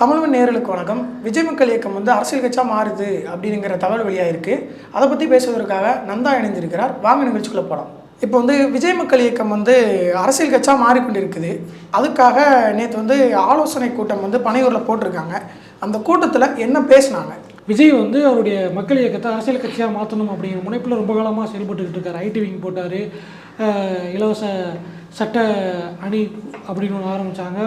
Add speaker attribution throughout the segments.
Speaker 1: தமிழ்மண் நேர்களுக்கு வணக்கம். விஜய் மக்கள் இயக்கம் வந்து அரசியல் கட்சியாக மாறுது அப்படிங்கிற தகவல் வெளியாக இருக்குது அதை பற்றி பேசுவதற்காக நந்தா இணைந்திருக்கிறார். வாங்க நிகழ்ச்சிக்குள்ளே போகலாம் இப்போ வந்து விஜய் மக்கள் இயக்கம் வந்து அரசியல் கட்சியாக மாறிக்கொண்டிருக்குது. அதுக்காக நேற்று வந்து ஆலோசனை கூட்டம் வந்து பனையூரில் போட்டிருக்காங்க. அந்த கூட்டத்தில் என்ன பேசினாங்க?
Speaker 2: விஜய் வந்து அவருடைய மக்கள் இயக்கத்தை அரசியல் கட்சியாக மாற்றணும் அப்படிங்கிற முனைப்பில் ரொம்ப காலமாக செயல்பட்டுக்கிட்டு இருக்கார். ஐடி விங் போட்டார். இலவச சட்ட அணி அப்படின்னு ஒன்று ஆரம்பித்தாங்க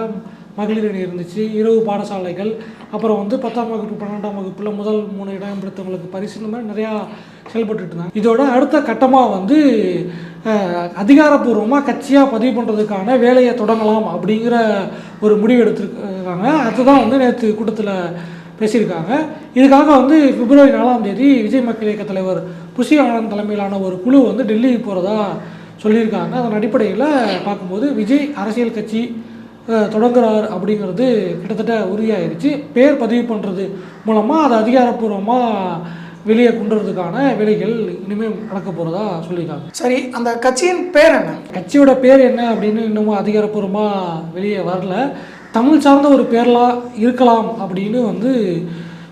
Speaker 2: மகளிர் அணி இருந்துச்சு. இரவு பாடசாலைகள் அப்புறம் வந்து பத்தாம் வகுப்பு பன்னெண்டாம் வகுப்பில் முதல் மூணு இடம் பிடித்தவங்களுக்கு பரிசு இந்த மாதிரி நிறையா செயல்பட்டுட்டு இருந்தாங்க இதோட அடுத்த கட்டமாக வந்து அதிகாரப்பூர்வமாக கட்சியாக பதிவு பண்ணுறதுக்கான வேலையை தொடங்கலாம் அப்படிங்கிற ஒரு முடிவு எடுத்துருக்காங்க. அதுதான் வந்து நேற்று கூட்டத்தில் பேசியிருக்காங்க. இதுக்காக வந்து பிப்ரவரி நாலாம் தேதி விஜய் மக்கள் இயக்க தலைவர் புஷி ஆனந்த் தலைமையிலான ஒரு குழு வந்து டெல்லி போகிறதா சொல்லியிருக்காங்க. அதன் அடிப்படையில் பார்க்கும்போது விஜய் அரசியல் கட்சி தொடங்குறார் அப்படிங்கிறது கிட்டத்தட்ட உறுதியாயிருச்சு. பேர் பதிவு பண்ணுறது மூலமாக அதை அதிகாரப்பூர்வமாக வெளியே கொண்டு வரதுக்கான வேலைகள் இனிமேல் நடக்க போகிறதா சொல்லியிருக்காங்க.
Speaker 1: சரி அந்த கட்சியின் பேர் என்ன?
Speaker 2: கட்சியோட பேர் என்ன அப்படின்னு இன்னமும் அதிகாரப்பூர்வமாக வெளியே வரல. தமிழ் சார்ந்த ஒரு பேர்லாம் இருக்கலாம் அப்படின்னு வந்து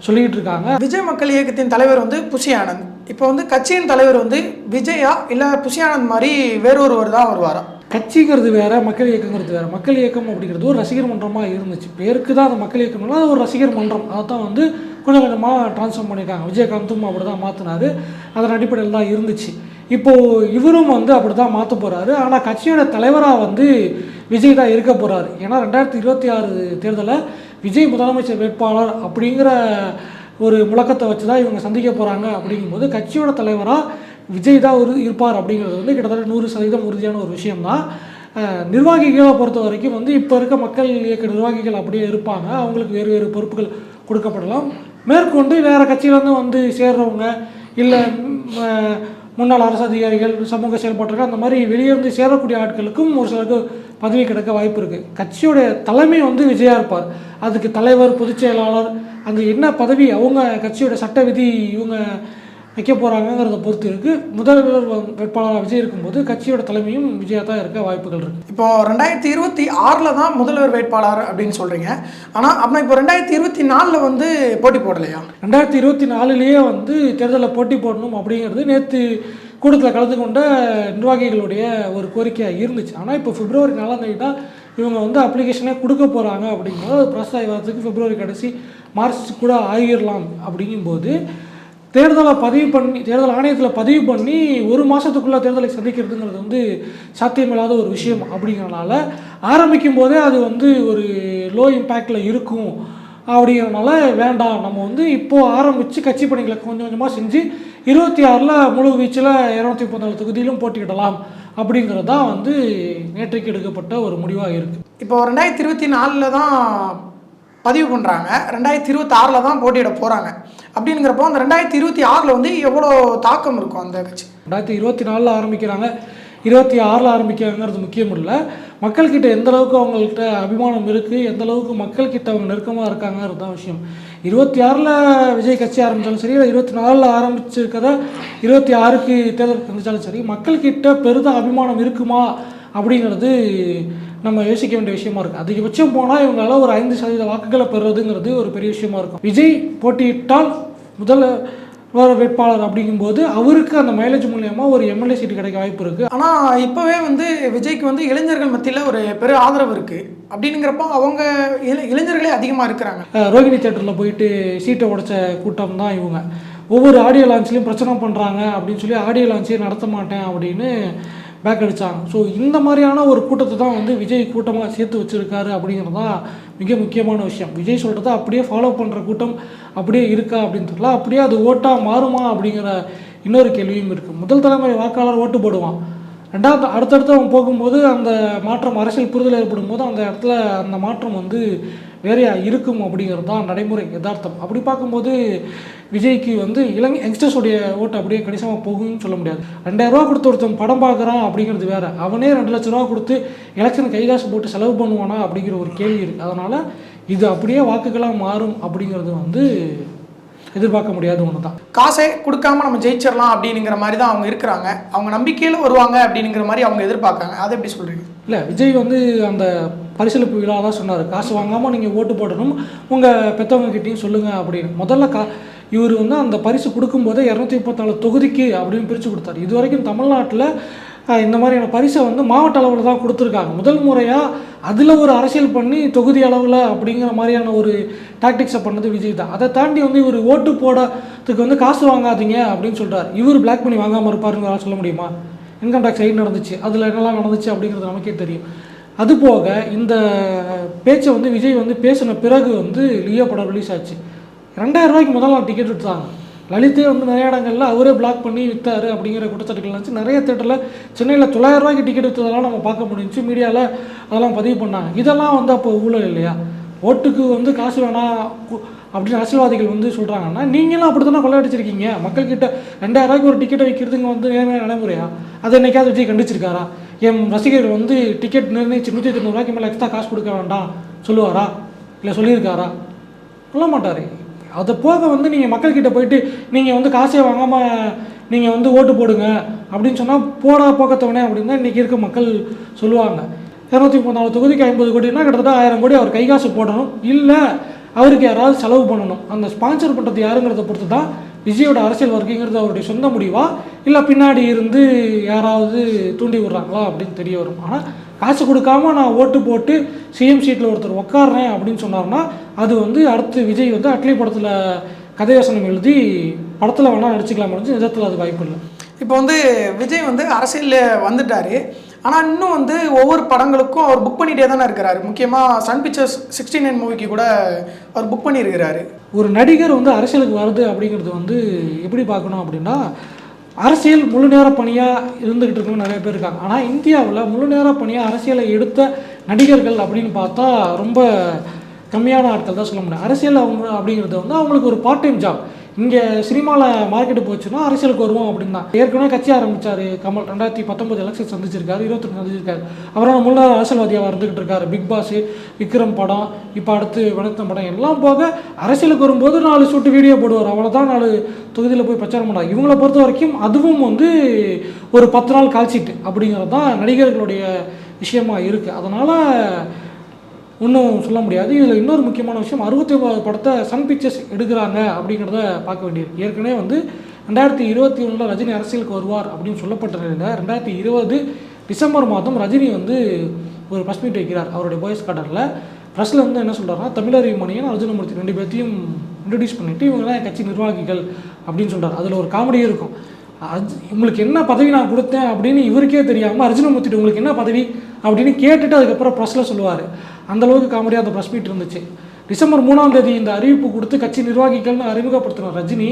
Speaker 2: சொல்லிக்கிட்டு இருக்காங்க.
Speaker 1: விஜய் மக்கள் இயக்கத்தின் தலைவர் வந்து புஷி ஆனந்த். இப்போ வந்து கட்சியின் தலைவர் வந்து விஜயா இல்லை புஷி ஆனந்த் மாதிரி வேறொருவர் தான் வருவாரா?
Speaker 2: கட்சிங்கிறது வேறு மக்கள் இயக்கங்கிறது வேறு. மக்கள் இயக்கம் அப்படிங்கிறது ஒரு ரசிகர் மன்றமாக இருந்துச்சு. பேருக்கு தான் அது மக்கள் இயக்கம்னா அது ஒரு ரசிகர் மன்றம். அதை தான் வந்து கொஞ்சம் கொஞ்சமாக ட்ரான்ஸ்ஃபார்ம் பண்ணியிருக்காங்க. விஜயகாந்தும் அப்படி தான் மாற்றினாரு அதன் அடிப்படையில் தான் இருந்துச்சு. இப்போது இவரும் வந்து அப்படி தான் மாற்ற போகிறாரு ஆனால் கட்சியோட தலைவராக வந்து விஜய் தான் இருக்க போகிறாரு ஏன்னா ரெண்டாயிரத்தி இருபத்தி ஆறு தேர்தலில் விஜய் முதலமைச்சர் வேட்பாளர் அப்படிங்கிற ஒரு முழக்கத்தை வச்சு தான் இவங்க சந்திக்க போகிறாங்க அப்படிங்கும்போது கட்சியோட தலைவராக விஜய் தான் ஒரு இருப்பார் அப்படிங்கிறது வந்து கிட்டத்தட்ட நூறு சதவீதம் உறுதியான ஒரு விஷயம்தான். நிர்வாகிகளை பொறுத்த வரைக்கும் வந்து இப்போ இருக்க மக்கள் இயக்க நிர்வாகிகள் அப்படியே இருப்பாங்க. அவங்களுக்கு வேறு வேறு பொறுப்புகள் கொடுக்கப்படலாம். மேற்கொண்டு வேறு கட்சியிலேருந்து வந்து சேர்றவங்க இல்லை முன்னாள் அரசு அதிகாரிகள் சமூக செயல்பாடுகள் அந்த மாதிரி வெளியே இருந்து சேரக்கூடிய ஆட்களுக்கும் ஒரு சிலருக்கு பதவி கிடைக்க வாய்ப்பு இருக்குது கட்சியோடைய தலைமை வந்து விஜயா இருப்பார். அதுக்கு தலைவர் பொதுச் செயலாளர் அந்த என்ன பதவி அவங்க கட்சியோட சட்ட விதி இவங்க வைக்க போகிறாங்கங்கிறத பொறுத்து இருக்குது முதல்வர் வேட்பாளராக விஜய் இருக்கும்போது கட்சியோட தலைமையும் விஜயா தான் இருக்க வாய்ப்புகள் இருக்குது
Speaker 1: இப்போ ரெண்டாயிரத்தி இருபத்தி ஆறில் தான் முதல்வர் வேட்பாளர் அப்படின்னு சொல்கிறீங்க ஆனால் அப்படின்னா இப்போ ரெண்டாயிரத்தி இருபத்தி நாலில் வந்து போட்டி போடலையா?
Speaker 2: ரெண்டாயிரத்தி இருபத்தி நாலுலேயே வந்து தேர்தலில் போட்டி போடணும் அப்படிங்கிறது நேற்று கூட்டத்தில் கலந்து கொண்ட நிர்வாகிகளுடைய ஒரு கோரிக்கையாக இருந்துச்சு. ஆனால் இப்போ பிப்ரவரி நாலாம் தேதி தான் இவங்க வந்து அப்ளிகேஷனே கொடுக்க போகிறாங்க ப்ராசஸ் ஆகி வரதுக்கு பிப்ரவரி கடைசி மார்ச் கூட ஆகிடலாம் அப்படிங்கும்போது தேர்தலை பதிவு பண்ணி தேர்தல் ஆணையத்தில் பதிவு பண்ணி ஒரு மாதத்துக்குள்ளே தேர்தலை சந்திக்கிறதுங்கிறது வந்து சாத்தியமில்லாத ஒரு விஷயம் அப்படிங்கிறனால ஆரம்பிக்கும் போதே அது வந்து ஒரு லோ இம்பேக்டில் இருக்கும் அப்படிங்கிறனால வேண்டாம். நம்ம வந்து இப்போது ஆரம்பித்து கட்சி பணிகளை கொஞ்சம் கொஞ்சமாக செஞ்சு இருபத்தி ஆறில் முழு வீச்சில் இரநூத்தி முப்பத்தாலு தொகுதியிலும் போட்டியிடலாம் அப்படிங்கிறது தான் வந்து நேற்றைக்கு எடுக்கப்பட்ட ஒரு முடிவாக இருக்குது
Speaker 1: இப்போ ரெண்டாயிரத்தி இருபத்தி நாலில் தான் பதிவு பண்ணுறாங்க ரெண்டாயிரத்தி இருபத்தி ஆறில் தான் போட்டியிட போகிறாங்க அப்படிங்கிறப்போ அந்த ரெண்டாயிரத்தி இருபத்தி ஆறில் வந்து எவ்வளோ தாக்கம் இருக்கும் அந்த கட்சி?
Speaker 2: ரெண்டாயிரத்தி இருபத்தி நாலில் ஆரம்பிக்கிறாங்க. இருபத்தி ஆறில் ஆரம்பிக்கிறாங்கிறது முக்கியம் இல்லை. மக்கள்கிட்ட எந்த அளவுக்கு அவங்கள்ட்ட அபிமானம் இருக்குது எந்த அளவுக்கு மக்கள்கிட்ட அவங்க நெருக்கமாக இருக்காங்கிறது தான் விஷயம். இருபத்தி ஆறில் விஜய் கட்சி ஆரம்பித்தாலும் சரி இல்லை இருபத்தி நாலில் ஆரம்பிச்சிருக்கிறத இருபத்தி ஆறுக்கு தேர்தல் சந்திச்சாலும் சரி மக்கள்கிட்ட பெரிதாக அபிமானம் இருக்குமா அப்படிங்கிறது நம்ம யோசிக்க வேண்டிய விஷயமா இருக்குது அதிகபட்சம் போனால் இவங்களால ஒரு ஐந்து சதவீத வாக்குகளை பெறுறதுங்கிறது ஒரு பெரிய விஷயமா இருக்கும். விஜய் போட்டியிட்டால் முதல்ல வேறு வேட்பாளர் அப்படிங்கும்போது அவருக்கு அந்த மைலேஜ் மூலயமா ஒரு எம்எல்ஏ சீட்டு கிடைக்க வாய்ப்பு இருக்குது
Speaker 1: ஆனால் இப்போவே வந்து விஜய்க்கு வந்து இளைஞர்கள் மத்தியில் ஒரு பெரிய ஆதரவு இருக்குது அப்படிங்கிறப்போ அவங்க இளை இளைஞர்களே அதிகமாக இருக்கிறாங்க.
Speaker 2: ரோகிணி தேட்டரில் போயிட்டு சீட்டை உடைச்ச கூட்டம் தான் இவங்க. ஒவ்வொரு ஆடியோ லான்ச்லேயும் பிரச்சனை பண்ணுறாங்க அப்படின்னு சொல்லி ஆடியோ லான்ச்சே நடத்த மாட்டேன் அப்படின்னு பேக் அடித்தாங்க ஸோ இந்த மாதிரியான ஒரு கூட்டத்தை தான் வந்து விஜய் கூட்டமாக சேர்த்து வச்சுருக்காரு அப்படிங்கிறது தான் மிக முக்கியமான விஷயம். விஜய் சொல்கிறத அப்படியே ஃபாலோ பண்ணுற கூட்டம் அப்படியே இருக்கா அப்படின்னு தெரியல. அப்படியே அது ஓட்டாக மாறுமா அப்படிங்கிற இன்னொரு கேள்வியும் இருக்குது முதல் தலைமுறை வாக்காளர் ஓட்டு போடுவான். ரெண்டாவது அடுத்தடுத்து அவன் போகும்போது அந்த மாற்றம் அரசியல் புரிதல் ஏற்படும் போது அந்த இடத்துல அந்த மாற்றம் வந்து வேறையா இருக்கும் அப்படிங்கிறது தான் நடைமுறை யதார்த்தம். அப்படி பார்க்கும்போது விஜய்க்கு வந்து இளங்க யங்ஸ்டர்ஸுடைய ஓட்டு அப்படியே கணிசமாக போகும்னு சொல்ல முடியாது. ரெண்டாயிரம் ரூபா கொடுத்து ஒருத்தன் படம் பார்க்குறான் அப்படிங்கிறது வேறு. அவனே ரெண்டு லட்ச ரூபா கொடுத்து எலெக்ஷன் கைகாசு போட்டு செலவு பண்ணுவானா அப்படிங்கிற ஒரு கேள்வி இருக்குது அதனால் இது அப்படியே வாக்குகளாக மாறும் அப்படிங்கிறது வந்து எதிர்பார்க்க முடியாத ஒன்று தான்.
Speaker 1: காசே கொடுக்காம நம்ம ஜெயிச்சிடலாம் அப்படிங்கிற மாதிரி தான் அவங்க இருக்கிறாங்க. அவங்க நம்பிக்கையில் வருவாங்க அப்படிங்கிற மாதிரி அவங்க எதிர்பார்க்காங்க அதை எப்படி சொல்கிறீங்க
Speaker 2: இல்லை விஜய் வந்து அந்த பரிசளிப்பு விழா தான் சொன்னார். காசு வாங்காமல் நீங்கள் ஓட்டு போடணும். உங்கள் பெற்றவங்ககிட்டையும் சொல்லுங்கள் அப்படின்னு. முதல்ல கா இவர் வந்து அந்த பரிசு கொடுக்கும்போதே இரநூத்தி முப்பத்தாலு தொகுதிக்கு அப்படின்னு பிரித்து கொடுத்தாரு. இது வரைக்கும் தமிழ்நாட்டில் இந்த மாதிரியான பரிசை வந்து மாவட்ட அளவில் தான் கொடுத்துருக்காங்க. முதல் முறையாக அதில் ஒரு அரசியல் பண்ணி தொகுதி அளவில் அப்படிங்கிற மாதிரியான ஒரு டாக்டிக்ஸை பண்ணது விஜய் தான். அதை தாண்டி வந்து இவர் ஓட்டு போடறதுக்கு வந்து காசு வாங்காதீங்க அப்படின்னு சொல்கிறார் இவர் பிளாக் பண்ணி வாங்காமல் இருப்பாருன்னு சொல்ல முடியுமா? இன்கம் டேக்ஸ் ரைட் நடந்துச்சு. அதில் என்னெல்லாம் நடந்துச்சு அப்படிங்கிறது நமக்கே தெரியும். அதுபோக இந்த பேச்சை வந்து விஜய் வந்து பேசின பிறகு வந்து லியோ படம் ரிலீஸ் ஆச்சு. ரெண்டாயிரம் ரூபாய்க்கு முதல் நாள் டிக்கெட் விட்டாங்க லலிதே வந்து நிறைய இடங்கள்ல அவரே பிளாக் பண்ணி விற்றாரு அப்படிங்கிற குற்றச்சாட்டுகள் இருந்துச்சு. நிறைய தேட்டரில் சென்னையில் தொள்ளாயிரம் ரூபாய்க்கு டிக்கெட் விற்றதெல்லாம் நம்ம பார்க்க முடிஞ்சு மீடியாவில் அதெல்லாம் பதிவு பண்ணாங்க. இதெல்லாம் வந்து அப்போ ஊழல் இல்லையா? ஓட்டுக்கு வந்து காசு வேணாம் அப்படின்னு அரசியல்வாதிகள் வந்து சொல்கிறாங்கன்னா நீங்களும் அப்படி தானே கொள்ளையடிச்சிருக்கீங்க? மக்கள்கிட்ட ரெண்டாயிரரூவாய்க்கு ஒரு டிக்கெட்டை வைக்கிறதுங்க வந்து நேர்மையான நடைமுறையா? அதை என்னைக்காவது விஜய் கண்டிச்சிருக்காரா? என் ரசிகர் வந்து டிக்கெட் நிர்ணயிச்சு நூற்றி தொண்ணூறுவாய்க்கு மேலே எக்ஸ்ட்ரா காசு கொடுக்க வேண்டாம் சொல்லுவாரா? இல்லை சொல்லியிருக்காரா? சொல்ல மாட்டார். அதை போக வந்து நீங்கள் மக்கள்கிட்ட போயிட்டு நீங்கள் வந்து காசே வாங்காமல் நீங்கள் வந்து ஓட்டு போடுங்க அப்படின்னு சொன்னால் போடா போக்கத்தவனே அப்படின்னு தான் இன்றைக்கி இருக்க மக்கள் சொல்லுவாங்க. இரநூத்தி முப்பத்தாலு தொகுதிக்கு ஐம்பது கோடினா கிட்டத்தட்ட ஆயிரம் கோடி அவர் கை காசு போடணும். இல்லை அவருக்கு யாராவது செலவு பண்ணணும். அந்த ஸ்பான்சர் பண்ணுறது யாருங்கிறத பொறுத்து தான் விஜயோட அரசியல் வருகைங்கிறது அவருடைய சொந்த முடிவா? இல்லை பின்னாடி இருந்து யாராவது தூண்டி விடுறாங்களா அப்படின்னு தெரிய வரும். ஆனால் காசு கொடுக்காம நான் ஓட்டு போட்டு சிஎம் சீட்டில் ஒருத்தர் உட்காடுறேன் அப்படின்னு சொன்னார்னா அது வந்து அடுத்து விஜய் வந்து அட்லி படத்தில் கதைவசனம் எழுதி படத்தில் வேணால் நடிச்சுக்கலாம் முடிஞ்சு நிஜத்தில் அது வாய்ப்பு இல்லை.
Speaker 1: இப்போ வந்து விஜய் வந்து அரசியலில் வந்துட்டார். ஆனால் இன்னும் வந்து ஒவ்வொரு படங்களுக்கும் அவர் புக் பண்ணிகிட்டே தானே இருக்கிறாரு. முக்கியமாக சன் பிக்சர்ஸ் சிக்ஸ்டி நைன் மூவிக்கு கூட அவர் புக் பண்ணியிருக்கிறாரு.
Speaker 2: ஒரு நடிகர் வந்து அரசியலுக்கு வருது அப்படிங்கிறது வந்து எப்படி பார்க்கணும் அப்படின்னா அரசியல் முழு நேர பணியாக இருந்துக்கிட்டு இருக்கவங்க நிறைய பேர் இருக்காங்க. ஆனால் இந்தியாவில் முழு நேர பணியாக அரசியலை எடுத்த நடிகர்கள் அப்படின்னு பார்த்தா ரொம்ப கம்மியான ஆட்கள் தான் சொல்ல முடியும். அரசியல் அவங்க அப்படிங்கிறது வந்து அவங்களுக்கு ஒரு பார்ட் டைம் ஜாப் இங்கே சினிமாவில் மார்க்கெட்டு போச்சுன்னா அரசியலுக்கு வருவோம் அப்படின்னு தான் ஏற்கனவே கட்சி ஆரம்பித்தார் கமல். ரெண்டாயிரத்தி பத்தொம்பது எலெக்ஷன் சந்திச்சிருக்காரு இருபத்தொன்று சந்திச்சிருக்காரு. அவரோட முன்னாள் அரசியல்வாதியாக இருந்துகிட்டு இருக்காரு. பிக் பாஸ் விக்ரம் படம் இப்போ அடுத்து வணக்கம் படம். எல்லாம் போக அரசியலுக்கு வரும்போது நாலு ஷூட்டு வீடியோ போடுவார். அவ்வளோதான் நாலு தொகுதியில் போய் பிரச்சாரம் பண்ணார் இவங்கள பொறுத்த வரைக்கும் அதுவும் வந்து ஒரு பத்து நாள் கால்ஷீட் அப்படிங்கிறது தான் நடிகர்களுடைய விஷயமா இருக்குது அதனால் இன்னும் சொல்ல முடியாது. இதில் இன்னொரு முக்கியமான விஷயம் அறுபத்தி ஒன்பது படத்தை சன் பிக்சர்ஸ் எடுக்கிறாங்க அப்படிங்கிறத பார்க்க வேண்டியிருக்கு ஏற்கனவே வந்து ரெண்டாயிரத்தி இருபத்தி ஒன்றில் ரஜினி அரசியலுக்கு வருவார் அப்படின்னு சொல்லப்பட்ட நிலையில் ரெண்டாயிரத்தி இருபது டிசம்பர் மாதம் ரஜினி வந்து ஒரு ப்ரெஸ் மீட் வைக்கிறார் அவருடைய பாய்ஸ் கார்டரில் ப்ரெஸ்ஸில் வந்து என்ன சொல்கிறாருன்னா தமிழர் மணியன் அர்ஜுனமூர்த்தி ரெண்டு பேர்த்தையும் இன்ட்ரடியூஸ் பண்ணிவிட்டு இவங்க தான் என் கட்சி நிர்வாகிகள் அப்படின்னு சொல்கிறார் அதில் ஒரு காமெடியும் இருக்கும். அது உங்களுக்கு என்ன பதவி நான் கொடுத்தேன் அப்படின்னு இவருக்கே தெரியாமல் அர்ஜுனமூர்த்திட்டு உங்களுக்கு என்ன பதவி அப்படின்னு கேட்டுட்டு அதுக்கப்புறம் ப்ரெஸ்ஸில் சொல்லுவார். அந்த அளவுக்கு காமெடியாக அந்த ப்ரெஸ் மீட் இருந்துச்சு. டிசம்பர் மூணாம் தேதி இந்த அறிவிப்பு கொடுத்து கட்சி நிர்வாகிகள்னு அறிமுகப்படுத்தின ரஜினி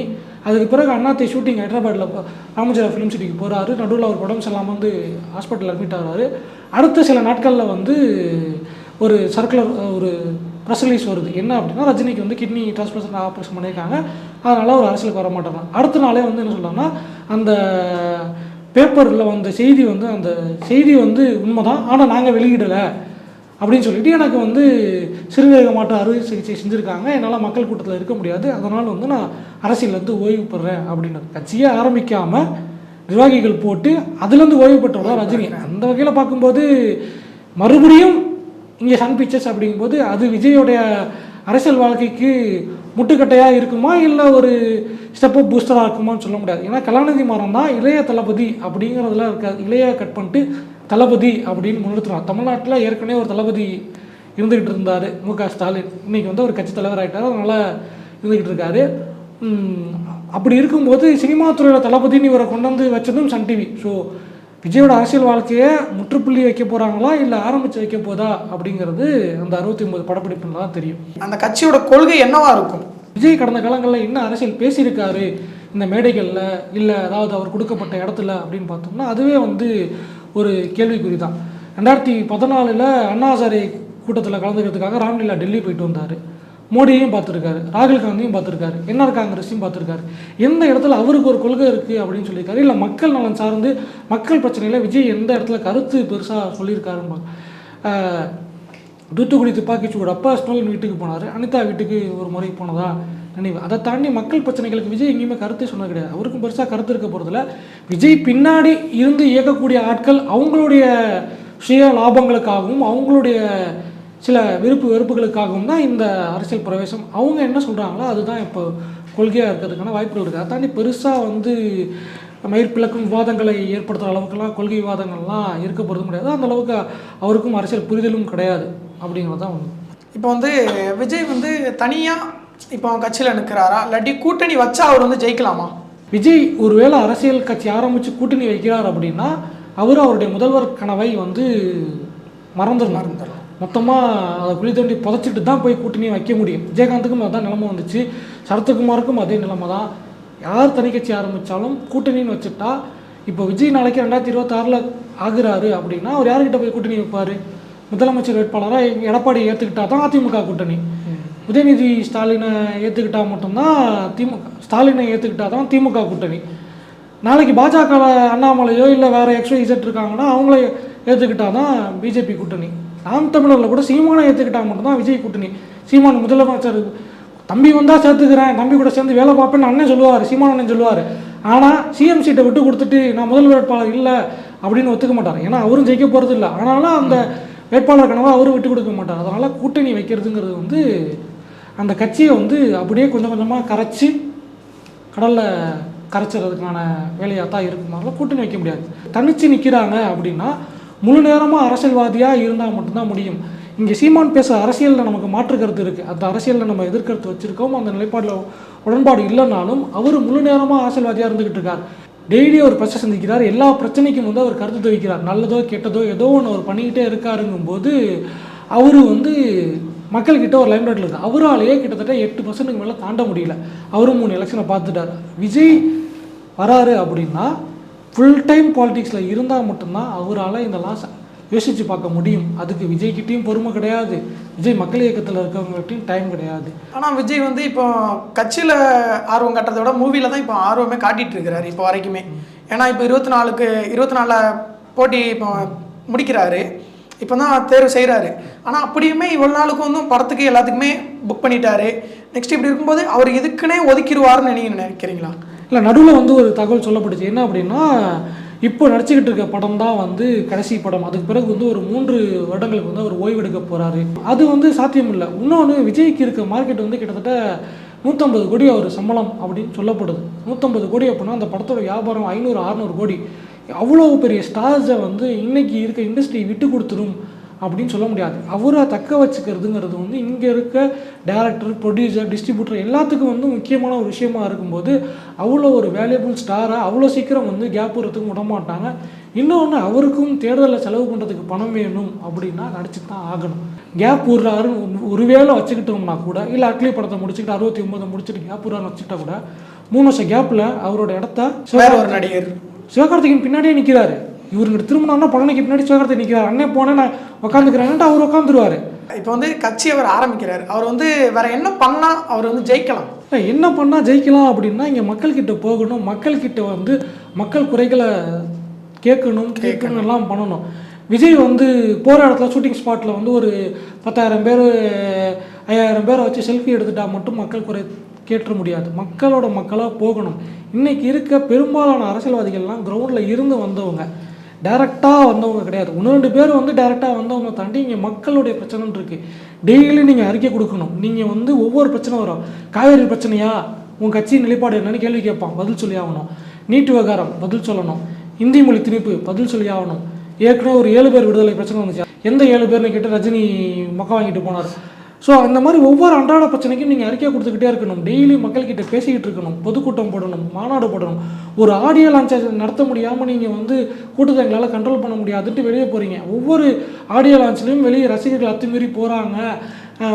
Speaker 2: அதுக்கு பிறகு அண்ணாத்தை ஷூட்டிங் ஹைதராபாத்தில் ராமஜெயா ஃபிலிம் சிட்டிக்கு போகிறாரு நடுவில் அவர் உடம்பு சரியில்லாமல் வந்து ஹாஸ்பிட்டலில் அட்மிட் ஆகிறாரு. அடுத்த சில நாட்களில் வந்து ஒரு சர்க்குலர் ஒரு ப்ரெஸ் ரிலீஸ் வருது. என்ன அப்படின்னா ரஜினிக்கு வந்து கிட்னி டிரான்ஸ்பிளேஷன் ஆப்ரேஷன் பண்ணியிருக்காங்க. அதனால் அவர் அரசியலுக்கு வர மாட்டாங்க அடுத்த நாளே வந்து என்ன சொல்கிறாங்கன்னா அந்த பேப்பரில் வந்த செய்தி வந்து அந்த செய்தி வந்து உண்மைதான் ஆனால் நாங்கள் வெளியிடலை அப்படின்னு சொல்லிட்டு எனக்கு வந்து சிறுநீரக மாற்று அறுவை சிகிச்சை செஞ்சுருக்காங்க. என்னால் மக்கள் கூட்டத்தில் இருக்க முடியாது. அதனால் வந்து நான் அரசியலேருந்து ஓய்வு பெறேன் அப்படின்னு. கட்சியே ஆரம்பிக்காமல் நிர்வாகிகள் போட்டு அதுலேருந்து ஓய்வு பெற்றவர் ரஜினி. அந்த வகையில் பார்க்கும்போது மறுபடியும் இங்கே சன் பிக்சர்ஸ் அப்படிங்கும்போது அது விஜயோடைய அரசியல் வாழ்க்கைக்கு முட்டுக்கட்டையாக இருக்குமா இல்லை ஒரு ஸ்டெப்பு பூஸ்டராக இருக்குமான்னு சொல்ல முடியாது. ஏன்னா கலாநிதி மாறன் தான் இளைய தளபதி அப்படிங்கிறதுல இருக்க இளைய கட் பண்ணிட்டு தளபதி அப்படின்னு முன்னிறுத்துறான் தமிழ்நாட்டில் ஏற்கனவே ஒரு தளபதி இருந்துக்கிட்டு இருந்தார் மு க ஸ்டாலின். இன்றைக்கி வந்து ஒரு கட்சி தலைவர் ஆகிட்டார் அதனால் இருந்துக்கிட்டு இருக்காரு. அப்படி இருக்கும்போது சினிமா துறையில் தளபதின்னு இவரை கொண்டு வந்து வச்சதும் சன் டிவி ஸோ விஜயோட அரசியல் வாழ்க்கையை முற்றுப்புள்ளி வைக்க போகிறாங்களா இல்லை ஆரம்பித்து வைக்க போதா அப்படிங்கிறது அந்த அறுபத்தி ஒன்பது படப்பிடிப்புல தான் தெரியும்.
Speaker 1: அந்த கட்சியோட கொள்கை என்னவா இருக்கும்?
Speaker 2: விஜய் கடந்த காலங்களில் என்ன அரசியல் பேசியிருக்காரு? இந்த மேடைகளில் இல்லை அதாவது அவர் கொடுக்கப்பட்ட இடத்துல அப்படின்னு பார்த்தோம்னா அதுவே வந்து ஒரு கேள்விக்குறி தான் ரெண்டாயிரத்தி பதினாலில் அண்ணா ஹசாரே கூட்டத்தில் கலந்துக்கிறதுக்காக ராம்லீலா டெல்லி போயிட்டு வந்தார். மோடியையும் பார்த்துருக்காரு ராகுல் காந்தியும் பார்த்துருக்காரு என்ஆர் காங்கிரஸையும் பார்த்துருக்காரு. எந்த இடத்துல அவருக்கு ஒரு கொள்கை இருக்குது அப்படின்னு சொல்லியிருக்காரு? இல்லை மக்கள் நலன் சார்ந்து மக்கள் பிரச்சனையில் விஜய் எந்த இடத்துல கருத்து பெருசாக சொல்லியிருக்காருன்னு தூத்துக்குடி துப்பாக்கிச்சூடு அப்பா ஸ்டாலின் வீட்டுக்கு போனார் அனிதா வீட்டுக்கு ஒரு முறை போனதா? நினைவு. அதை தாண்டி மக்கள் பிரச்சனைகளுக்கு விஜய் எங்கேயுமே கருத்தே சொன்னது கிடையாது. அவருக்கும் பெருசாக கருத்து இருக்க போகிறதுல விஜய் பின்னாடி இருந்து இயக்கக்கூடிய ஆட்கள் அவங்களுடைய சுய லாபங்களுக்காகவும் அவங்களுடைய சில விருப்பு வெறுப்புகளுக்காகவும் தான் இந்த அரசியல் பிரவேசம். அவங்க என்ன சொல்கிறாங்களோ அதுதான் இப்போ கொள்கையாக இருக்கிறதுக்கான வாய்ப்புகள் இருக்குது அதை தாண்டி பெருசாக வந்து மயிர்பிளக்கும் விவாதங்களை ஏற்படுத்துகிற அளவுக்குலாம் கொள்கை விவாதங்கள்லாம் இருக்க போகிறது கிடையாது. அந்த அளவுக்கு அவருக்கும் அரசியல் புரிதலும் கிடையாது அப்படிங்கிறது தான் ஒன்று
Speaker 1: இப்போ வந்து விஜய் வந்து தனியாக இப்போ கட்சியில் நிற்கிறாரா? இல்லாட்டி கூட்டணி வச்சா அவர் வந்து ஜெயிக்கலாமா?
Speaker 2: விஜய் ஒருவேளை அரசியல் கட்சி ஆரம்பித்து கூட்டணி வைக்கிறார் அப்படின்னா அவர் அவருடைய முதல்வர் கனவை வந்து மறந்துடணும்
Speaker 1: மறந்துடலாம்.
Speaker 2: மொத்தமாக அதை குழி தோண்டி புதைச்சிட்டு தான் போய் கூட்டணி வைக்க முடியும். விஜயகாந்துக்கும் அதான் நிலமை வந்துச்சு. சரத்குமாருக்கும் அதே நிலமை தான். யார் தனி கட்சி ஆரம்பித்தாலும் கூட்டணின்னு வச்சுட்டா இப்போ விஜய் நாளைக்கு ரெண்டாயிரத்தி இருபத்தாறில் ஆகுறாரு அப்படின்னா அவர் யார்கிட்ட போய் கூட்டணி வைப்பார்? முதலமைச்சர் வேட்பாளராக எடப்பாடி ஏற்றுக்கிட்டா தான் அதிமுக கூட்டணி. உதயநிதி ஸ்டாலினை ஏற்றுக்கிட்டா மட்டும்தான் திமுக ஸ்டாலினை ஏற்றுக்கிட்டா தான் திமுக கூட்டணி. நாளைக்கு பாஜக அண்ணாமலையோ இல்லை வேறு எக்ஸ்ட்ரா இசட் இருக்காங்கன்னா அவங்கள ஏற்றுக்கிட்டா தான் பிஜேபி கூட்டணி. நாம் தமிழரில் கூட சீமானை ஏற்றுக்கிட்டால் மட்டும்தான் விஜய் கூட்டணி. சீமான் முதலமைச்சர் தம்பி வந்தால் சேர்த்துக்கிறேன் தம்பி கூட சேர்ந்து வேலை பார்ப்பேன்னு அண்ணன் சொல்லுவார் சீமான் அண்ணன் சொல்லுவார். ஆனால் சிஎம் சீட்டை விட்டு கொடுத்துட்டு நான் முதல் வேட்பாளர் இல்லை அப்படின்னு ஒத்துக்க மாட்டார். ஏன்னா அவரும் ஜெயிக்க போகிறது இல்லை. ஆனாலும் அந்த வேட்பாளர் கனவை அவரும் விட்டு கொடுக்க மாட்டார். அதனால் கூட்டணி வைக்கிறதுங்கிறது வந்து அந்த கட்சியை வந்து அப்படியே கொஞ்சம் கொஞ்சமாக கரைச்சி கடலில் கரைச்சிறதுக்கான வேலையாக தான் இருக்குமாதிரி கூட்டணி வைக்க முடியாது. தனிச்சு நிற்கிறாங்க அப்படின்னா முழு நேரமாக அரசியல்வாதியாக இருந்தால் மட்டும்தான் முடியும். இங்கே சீமான் பேச அரசியலில் நமக்கு மாற்று கருத்து இருக்குது அந்த அரசியலில் நம்ம எதிர்கருத்து வச்சுருக்கோம். அந்த நிலைப்பாடில் உடன்பாடு இல்லைனாலும் அவர் முழு நேரமாக அரசியல்வாதியாக இருந்துக்கிட்டு இருக்கார். டெய்லி ஒரு பிரச்சனை சந்திக்கிறார். எல்லா பிரச்சனைக்கும் வந்து அவர் கருத்து தெரிவிக்கிறார். நல்லதோ கெட்டதோ ஏதோ ஒன்று அவர் பண்ணிக்கிட்டே இருக்காருங்கும்போது அவர் வந்து மக்கள்கிட்ட ஒரு லைம்லைட்டில் இருக்குது அவராலேயே கிட்டத்தட்ட எட்டு பர்சன்ட்டுக்கு மேலே தாண்ட முடியல. அவரும் மூணு எலெக்ஷனை பார்த்துட்டார். விஜய் வராரு அப்படின்னா ஃபுல் டைம் பாலிடிக்ஸில் இருந்தால் மட்டும்தான் அவரால் இந்த லாஸ் யோசித்து பார்க்க முடியும். அதுக்கு விஜய்கிட்டையும் பொறுமை கிடையாது. விஜய் மக்கள் இயக்கத்தில் இருக்கவங்ககிட்டையும் டைம் கிடையாது.
Speaker 1: ஆனால் விஜய் வந்து இப்போ கட்சியில் ஆர்வம் காட்டுறதை விட மூவியில் தான் இப்போ ஆர்வமே காட்டிகிட்டு இருக்கிறாரு இப்போ வரைக்குமே. ஏன்னா இப்போ இருபத்தி நாலுக்கு இருபத்தி நாலில் போட்டி இப்போ முடிக்கிறாரு. இப்போ தான் தேர்வு செய்கிறாரு ஆனால் அப்படியுமே இவ்வளோ நாளுக்கு வந்து படத்துக்கு எல்லாத்துக்குமே புக் பண்ணிட்டாரு. நெக்ஸ்ட் இப்படி இருக்கும்போது அவர் இதுக்குன்னே ஒதுக்கிடுவார்னு நீங்கள் நினைக்கிறீங்களா?
Speaker 2: இல்லை நடுவில் வந்து ஒரு தகவல் சொல்லப்படுச்சு என்ன அப்படின்னா இப்போ நடிச்சுக்கிட்டு இருக்க படம் தான் வந்து கடைசி படம். அதுக்கு பிறகு வந்து ஒரு மூன்று வருடங்களுக்கு வந்து அவர் ஓய்வெடுக்க போகிறாரு அது வந்து சாத்தியம் இல்லை இன்னொன்று விஜய்க்கு இருக்க மார்க்கெட் வந்து கிட்டத்தட்ட நூற்றம்பது கோடி அவர் சம்பளம் அப்படின்னு சொல்லப்படுது. நூற்றம்பது கோடி அப்படின்னா அந்த படத்தோட வியாபாரம் ஐநூறு அறநூறு கோடி. அவ்வளோ பெரிய ஸ்டார்ஸை வந்து இன்னைக்கு இருக்க இண்டஸ்ட்ரி விட்டு கொடுத்துரும். அப்படின்னு சொல்ல முடியாது. அவரை தக்க வச்சுக்கிறதுங்கிறது வந்து இங்கே இருக்க டேரக்டர் ப்ரொடியூசர் டிஸ்ட்ரிபியூட்டர் எல்லாத்துக்கும் வந்து முக்கியமான ஒரு விஷயமா இருக்கும்போது அவ்வளோ ஒரு வேல்யூபிள் ஸ்டாரை அவ்வளோ சீக்கிரம் வந்து கேப் விடுறதுக்கும் விட மாட்டாங்க. இன்னொன்று அவருக்கும் தேர்தலில் செலவு பண்ணுறதுக்கு பணம் வேணும் அப்படின்னா நடிச்சு தான் ஆகணும். கேப் விடுறாருன்னு ஒருவேளை வச்சுக்கிட்டோம்னா கூட இல்லை அட்லி படத்தை முடிச்சுக்கிட்டு அறுபத்தி ஒன்பதை முடிச்சுட்டு கேப் விடுறாருன்னு வச்சுக்கிட்டா கூட மூணு வருஷம் கேப்பில் அவரோட இடத்த
Speaker 1: ஒரு
Speaker 2: சிவகார்த்திகேயன் பின்னாடியே நிற்கிறாரு இவருங்கிட்ட திரும்பினா பழனிக்கு பின்னாடி சிவகார்த்திகேயன் நிற்கிறார் அண்ணே போனேன் நான் உட்காந்துக்கிறேன்ட்டு அவர் உட்காந்துருவாரு
Speaker 1: இப்போ வந்து கட்சி அவர் ஆரம்பிக்கிறார். அவர் வந்து வேற என்ன பண்ணால் அவர் வந்து ஜெயிக்கலாம்?
Speaker 2: இல்லை, என்ன பண்ணால் ஜெயிக்கலாம் அப்படின்னா இங்கே மக்கள்கிட்ட போகணும். மக்கள்கிட்ட வந்து மக்கள் குறைகளை கேட்கணும் கேட்கணும். எல்லாம் பண்ணணும். விஜய் வந்து போகிற இடத்துல ஷூட்டிங் ஸ்பாட்டில் வந்து ஒரு பத்தாயிரம் பேர் ஐயாயிரம் பேரை வச்சு செல்ஃபி எடுத்துட்டா மட்டும் மக்கள் குறை கேட்டுற முடியாது. மக்களோட மக்களாக போகணும். இன்னைக்கு இருக்க பெரும்பாலான அரசியல்வாதிகள்லாம் கிரவுண்டில் இருந்து வந்தவங்க. டேரெக்டாக வந்தவங்க கிடையாது. ஒன்று ரெண்டு பேர் வந்து டேரெக்டாக வந்தவங்க தாண்டி இங்கே மக்களுடைய பிரச்சனை இருக்குது டெய்லி நீங்கள் அறிக்கை கொடுக்கணும். நீங்கள் வந்து ஒவ்வொரு பிரச்சனை வரும். காவேரி பிரச்சனையா? உன் கட்சியின் நிலைப்பாடு என்னன்னு கேள்வி கேட்பான். பதில் சொல்லி ஆகணும். நீட்டு விவகாரம் பதில் சொல்லணும். இந்தி மொழி திணிப்பு பதில் சொல்லி ஆகணும். ஏற்கனவே ஒரு ஏழு பேர் விடுதலை பிரச்சனை வந்துச்சு. எந்த ஏழு பேர்னு கேட்டு ரஜினி மொக்க வாங்கிட்டு போனார். ஸோ அந்த மாதிரி ஒவ்வொரு அன்றாட பிரச்சனைக்கும் நீங்கள் அறிக்கை கொடுத்துக்கிட்டே இருக்கணும். டெய்லி மக்கள்கிட்ட பேசிக்கிட்டு இருக்கணும். பொதுக்கூட்டம் போடணும். மாநாடு போடணும். ஒரு ஆடியோ லான்ச் நடத்த முடியாமல் நீங்கள் வந்து கூட்டத்தை எங்களால் கண்ட்ரோல் பண்ண முடியாதுன்ட்டு வெளியே போகிறீங்க ஒவ்வொரு ஆடியோ லான்ச்லேயும் வெளியே ரசிகர்கள் அத்துமீறி போகிறாங்க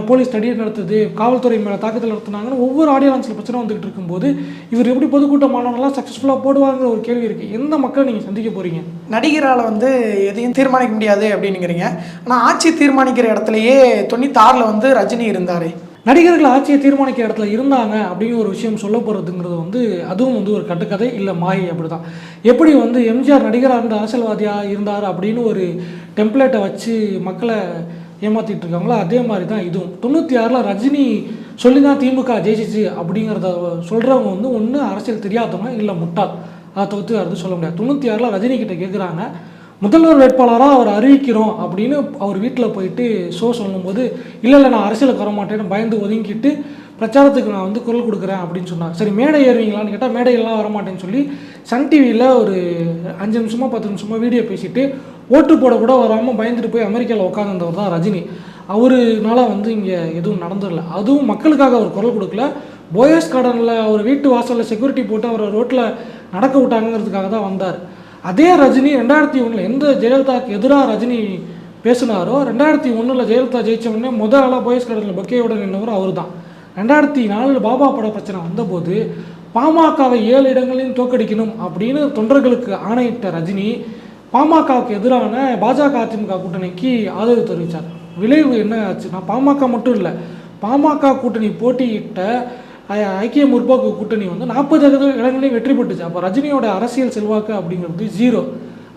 Speaker 2: போலீஸ் தடியை நடத்துது காவல்துறை மேலே தாக்குதல் நடத்துனாங்கன்னு ஒவ்வொரு ஆடியோ லான்ச்சில் பிரச்சனை வந்துகிட்டு இருக்கும்போது இவர் எப்படி பொதுக்கூட்ட மாநாடெல்லாம் சக்ஸஸ்ஃபுல்லாக போடுவாங்கிற ஒரு கேள்வி இருக்குது எந்த மக்கள் நீங்கள் சந்திக்க போகிறீங்க
Speaker 1: நடிகரால் வந்து எதையும் தீர்மானிக்க முடியாது அப்படின்னுங்கிறீங்க. ஆனால் ஆட்சி தீர்மானிக்கிற இடத்துலையே தொண்ணூத்தாறில் வந்து ரஜினி இருந்தார்.
Speaker 2: நடிகர்கள் ஆட்சியை தீர்மானிக்கிற இடத்துல இருந்தாங்க அப்படின்னு ஒரு விஷயம் சொல்ல போகிறதுங்கிறது வந்து அதுவும் வந்து ஒரு கட்டுக்கதை இல்லை மாயை அப்படி தான் எப்படி வந்து எம்ஜிஆர் நடிகராக இருந்த அரசியல்வாதியாக இருந்தார் அப்படின்னு ஒரு டெம்ப்ளேட்டை வச்சு மக்களை ஏமாற்றிட்டு இருக்காங்களோ அதே மாதிரி தான் இதுவும். தொண்ணூற்றி ஆறில் ரஜினி சொல்லி தான் திமுக ஜெயிச்சிச்சு அப்படிங்கிறத சொல்கிறவங்க வந்து ஒன்று அரசியல் தெரியாதவங்க இல்லை முட்டாள். அதை தவிர்த்து அது சொல்ல முடியாது. தொண்ணூற்றி ஆறில் ரஜினி கிட்ட கேட்குறாங்க முதல்வர் வேட்பாளராக அவர் அறிவிக்கிறோம் அப்படின்னு அவர் வீட்டில் போயிட்டு ஷோ சொல்லும்போது இல்லை இல்லை நான் அரசியலுக்கு வர மாட்டேன்னு பயந்து ஒதுங்கிட்டு பிரச்சாரத்துக்கு நான் வந்து குரல் கொடுக்குறேன் அப்படின்னு சொன்னார் சரி மேடை ஏறுவீங்களான்னு கேட்டால் மேடையெல்லாம் வரமாட்டேன்னு சொல்லி சன் டிவியில் ஒரு அஞ்சு நிமிஷமாக பத்து நிமிஷமாக வீடியோ பேசிட்டு ஓட்டு போட கூட வராமல் பயந்துட்டு போய் அமெரிக்காவில் உட்காந்துருந்தவர் தான் ரஜினி. அவருனால வந்து இங்கே எதுவும் நடந்துடல. அதுவும் மக்களுக்காக அவர் குரல் கொடுக்கல. போயஸ் கார்டனில் அவர் வீட்டு வாசலில் செக்யூரிட்டி போட்டு அவரை ரோட்டில் நடக்க விட்டாங்கிறதுக்காக தான் வந்தார். அதே ரஜினி ரெண்டாயிரத்தி ஒன்றில் எந்த ஜெயலலிதாவுக்கு எதிராக ரஜினி பேசினாரோ ரெண்டாயிரத்தி ஒன்றில் ஜெயலலிதா ஜெயிச்ச உடனே முதல் ஆளாக போயஸ் கார்டனில் பொக்கையோட நின்றவர் அவர் தான் ரெண்டாயிரத்தி நாலில் பாபா பட பிரச்சனை வந்தபோது பாமகவை ஏழு இடங்களையும் தோக்கடிக்கணும் அப்படின்னு தொண்டர்களுக்கு ஆணையிட்ட ரஜினி பாமகவுக்கு எதிரான பாஜக அதிமுக கூட்டணிக்கு ஆதரவு தெரிவித்தார் விளைவு என்ன ஆச்சுன்னா பாமக மட்டும் இல்லை பாமக கூட்டணி போட்டியிட்ட ஐக்கிய முற்போக்கு கூட்டணி வந்து நாற்பது இடங்களையும் வெற்றி பெற்றுச்சு. அப்போ ரஜினியோட அரசியல் செல்வாக்கு அப்படிங்கிறது ஜீரோ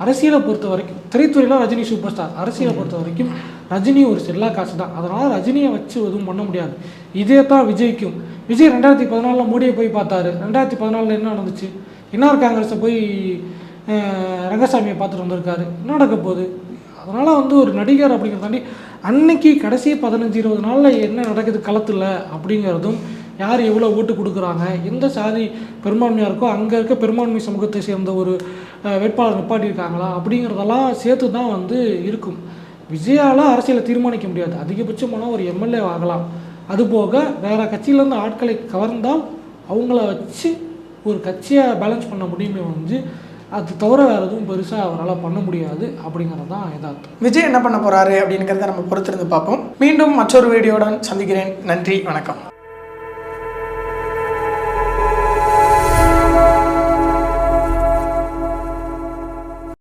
Speaker 2: அரசியலை பொறுத்த வரைக்கும் திரைத்துறையில் ரஜினி சூப்பர் ஸ்டார் அரசியலை பொறுத்த வரைக்கும் ரஜினி ஒரு செல்லா காசு தான் அதனால் ரஜினியை வச்சு எதுவும் பண்ண முடியாது. இதே தான் விஜய்க்கும். விஜய் ரெண்டாயிரத்தி பதினாலில் மோடியை போய் பார்த்தாரு. ரெண்டாயிரத்தி பதினாலில் என்ன நடந்துச்சு? என்ஆர் காங்கிரஸை போய் ரங்கசாமியை பார்த்துட்டு வந்திருக்காரு. என்ன நடக்க போகுது? அதனால் வந்து ஒரு நடிகர் அப்படிங்கிறதாண்டி அன்னைக்கு கடைசி பதினஞ்சு இருபது நாளில் என்ன நடக்குது களத்தில் அப்படிங்கிறதும் யார் எவ்வளோ ஓட்டு கொடுக்குறாங்க எந்த சாதி பெரும்பான்மையாக இருக்கோ அங்கே இருக்க பெரும்பான்மை சமூகத்தை சேர்ந்த ஒரு வேட்பாளர் நிப்பாட்டியிருக்காங்களா அப்படிங்கிறதெல்லாம் சேர்த்து தான் வந்து இருக்கும். விஜயால் அரசியலை தீர்மானிக்க முடியாது. அதிகபட்சமான ஒரு எம்எல்ஏ ஆகலாம். அதுபோக வேறு கட்சியிலேருந்து ஆட்களை கவர்ந்தால் அவங்கள வச்சு ஒரு கட்சியை பேலன்ஸ் பண்ண முடியுமே வந்து அது தவிர வேறு எதுவும் பெருசாக அவரால் பண்ண முடியாது அப்படிங்கிறது தான் யதார்த்தம்.
Speaker 1: விஜய் என்ன பண்ண போகிறாரு அப்படிங்கிறத நம்ம பொறுத்திருந்து பார்ப்போம். மீண்டும் மற்றொரு வீடியோடன் சந்திக்கிறேன். நன்றி வணக்கம்.